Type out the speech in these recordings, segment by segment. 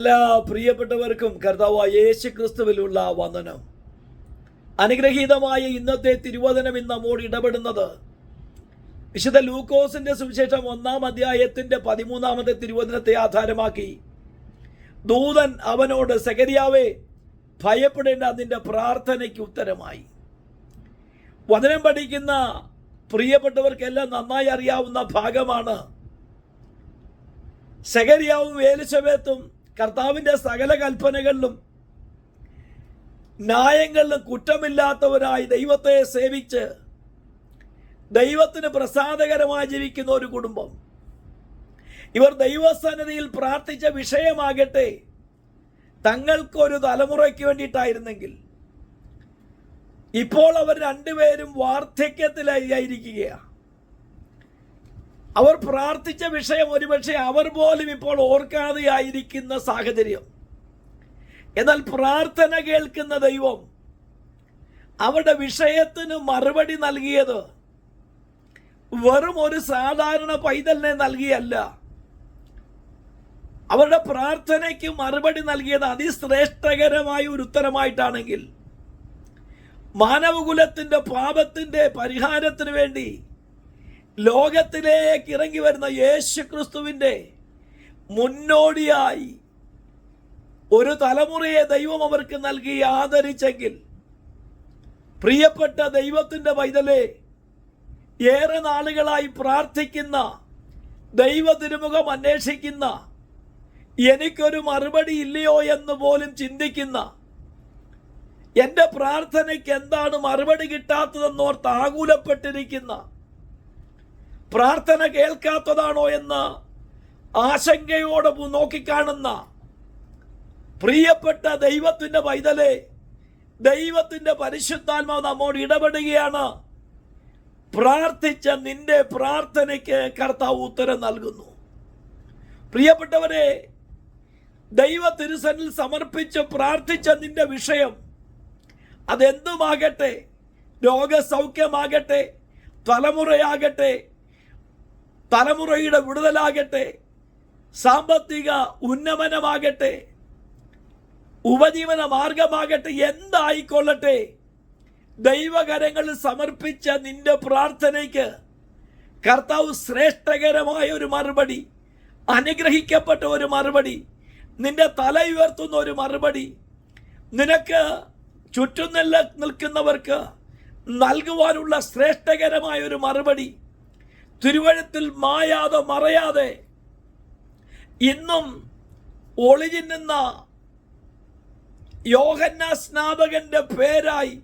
എല്ലാ പ്രിയപ്പെട്ടവർക്കും കർത്താവ് യേശു ക്രിസ്തുവിലുള്ള വന്ദനം. അനുഗ്രഹീതമായ ഇന്നത്തെ തിരുവചനം ഇന്ന് നമ്മോട് ഇടപെടുന്നത് വിശുദ്ധ ലൂക്കോസിന്റെ സുവിശേഷം ഒന്നാം അധ്യായത്തിന്റെ പതിമൂന്നാമത്തെ തിരുവചനത്തെ ആധാരമാക്കി ദൂതൻ അവനോട് സകരിയാവേ ഭയപ്പെടേണ്ട അതിന്റെ പ്രാർത്ഥനയ്ക്ക് ഉത്തരമായി. വചനം പഠിക്കുന്ന പ്രിയപ്പെട്ടവർക്കെല്ലാം നന്നായി അറിയാവുന്ന ഭാഗമാണ്. സകരിയാവും വേലിശവേത്തും കർത്താവിന്റെ സകല കൽപ്പനകളിലും ന്യായങ്ങളിലും കുറ്റമില്ലാത്തവരായി ദൈവത്തെ സേവിച്ച് ദൈവത്തിന് പ്രസാദകരമായി ജീവിക്കുന്ന ഒരു കുടുംബം. ഇവർ ദൈവസന്നിധിയിൽ പ്രാർത്ഥിച്ച വിഷയമാകട്ടെ തങ്ങൾക്കൊരു തലമുറയ്ക്ക് വേണ്ടിയിട്ടായിരുന്നെങ്കിൽ ഇപ്പോൾ അവർ രണ്ടുപേരും വാർദ്ധക്യത്തിലായിരിക്കുകയാണ്. അവർ പ്രാർത്ഥിച്ച വിഷയം ഒരുപക്ഷെ അവർ പോലും ഇപ്പോൾ ഓർക്കാതെയായിരിക്കുന്ന സാഹചര്യം. എന്നാൽ പ്രാർത്ഥന കേൾക്കുന്ന ദൈവം അവരുടെ വിഷയത്തിന് മറുപടി നൽകിയത് വെറും ഒരു സാധാരണ പൈതലിനെ നൽകിയല്ല. അവരുടെ പ്രാർത്ഥനയ്ക്ക് മറുപടി നൽകിയത് അതിശ്രേഷ്ഠകരമായ ഒരു ഉത്തരമായിട്ടാണെങ്കിൽ മാനവകുലത്തിന്റെ പാപത്തിന്റെ പരിഹാരത്തിന് വേണ്ടി ലോകത്തിലേക്ക് ഇറങ്ങി വരുന്ന യേശു ക്രിസ്തുവിന്റെ മുന്നോടിയായി ഒരു തലമുറയെ ദൈവം അവർക്ക് നൽകി ആദരിച്ചെങ്കിൽ പ്രിയപ്പെട്ട ദൈവത്തിന്റെ പൈതലെ ഏറെ നാളുകളായി പ്രാർത്ഥിക്കുന്ന ദൈവ തിരുമുഖം അന്വേഷിക്കുന്ന എനിക്കൊരു മറുപടി ഇല്ലയോ എന്ന് പോലും ചിന്തിക്കുന്ന എന്റെ പ്രാർത്ഥനയ്ക്ക് എന്താണ് മറുപടി കിട്ടാത്തതെന്നോർത്ത് ആകുലപ്പെട്ടിരിക്കുന്ന പ്രാർത്ഥന കേൾക്കാത്തതാണോ എന്ന് ആശങ്കയോട് നോക്കിക്കാണുന്ന പ്രിയപ്പെട്ട ദൈവത്തിന്റെ പൈതലെ ദൈവത്തിന്റെ പരിശുദ്ധാത്മാവ് നമ്മോട് ഇടപെടുകയാണ്. പ്രാർത്ഥിച്ച നിന്റെ പ്രാർത്ഥനയ്ക്ക് കർത്താവ് ഉത്തരം നൽകുന്നു. പ്രിയപ്പെട്ടവരെ ദൈവ തിരുസനിൽ സമർപ്പിച്ച് പ്രാർത്ഥിച്ച നിന്റെ വിഷയം അതെന്തുമാകട്ടെ? രോഗസൗഖ്യമാകട്ടെ? തലമുറയാകട്ടെ? തലമുറയുടെ വിടുതലാകട്ടെ സാമ്പത്തിക ഉന്നമനമാകട്ടെ ഉപജീവന മാർഗമാകട്ടെ എന്തായിക്കൊള്ളട്ടെ ദൈവകരങ്ങളിൽ സമർപ്പിച്ച നിന്റെ പ്രാർത്ഥനയ്ക്ക് കർത്താവ് ശ്രേഷ്ഠകരമായ ഒരു മറുപടി അനുഗ്രഹിക്കപ്പെട്ട ഒരു മറുപടി നിന്റെ തല ഉയർത്തുന്ന ഒരു മറുപടി നിനക്ക് ചുറ്റും നിൽക്കുന്നവർക്ക് നൽകുവാനുള്ള ശ്രേഷ്ഠകരമായ ഒരു മറുപടി തിരുവഴുത്തിൽ മായാതെ മറയാതെ ഇന്നും ഒളിഞ്ഞിരുന്ന യോഹന്ന സ്നാപകന്റെ പേരായി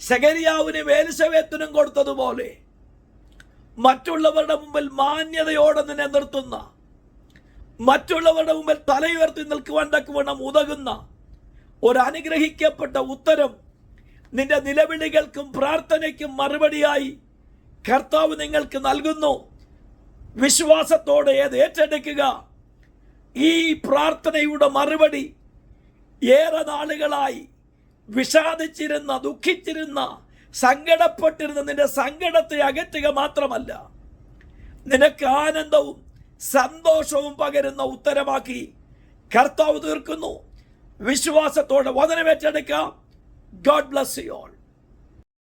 ശകരിയാവിന് വേലിശവേത്തിനും കൊടുത്തതുപോലെ മറ്റുള്ളവരുടെ മുമ്പിൽ മാന്യതയോടെ നിന്നെ നിർത്തുന്ന മറ്റുള്ളവരുടെ മുമ്പിൽ തലയുയർത്തി നിൽക്കുവാൻ തക്കവണ്ണം ഉതകുന്ന ഒരു അനുഗ്രഹിക്കപ്പെട്ട ഉത്തരം നിന്റെ നിലവിളികൾക്കും പ്രാർത്ഥനയ്ക്കും മറുപടിയായി കർത്താവ് നിങ്ങൾക്ക് നൽകുന്നു. വിശ്വാസത്തോടെ ഏത് ഏറ്റെടുക്കുക. ഈ പ്രാർത്ഥനയുടെ മറുപടി ഏറെ നാളുകളായി വിഷാദിച്ചിരുന്ന ദുഃഖിച്ചിരുന്ന സങ്കടപ്പെട്ടിരുന്ന നിന്റെ സങ്കടത്തെ അകറ്റുക മാത്രമല്ല നിനക്ക് ആനന്ദവും സന്തോഷവും പകരുന്ന ഉത്തരമാക്കി കർത്താവ് തീർക്കുന്നു. വിശ്വാസത്തോടെ വചനമേറ്റെടുക്കാം ഗോഡ് ബ്ലസ് യു ഓൾ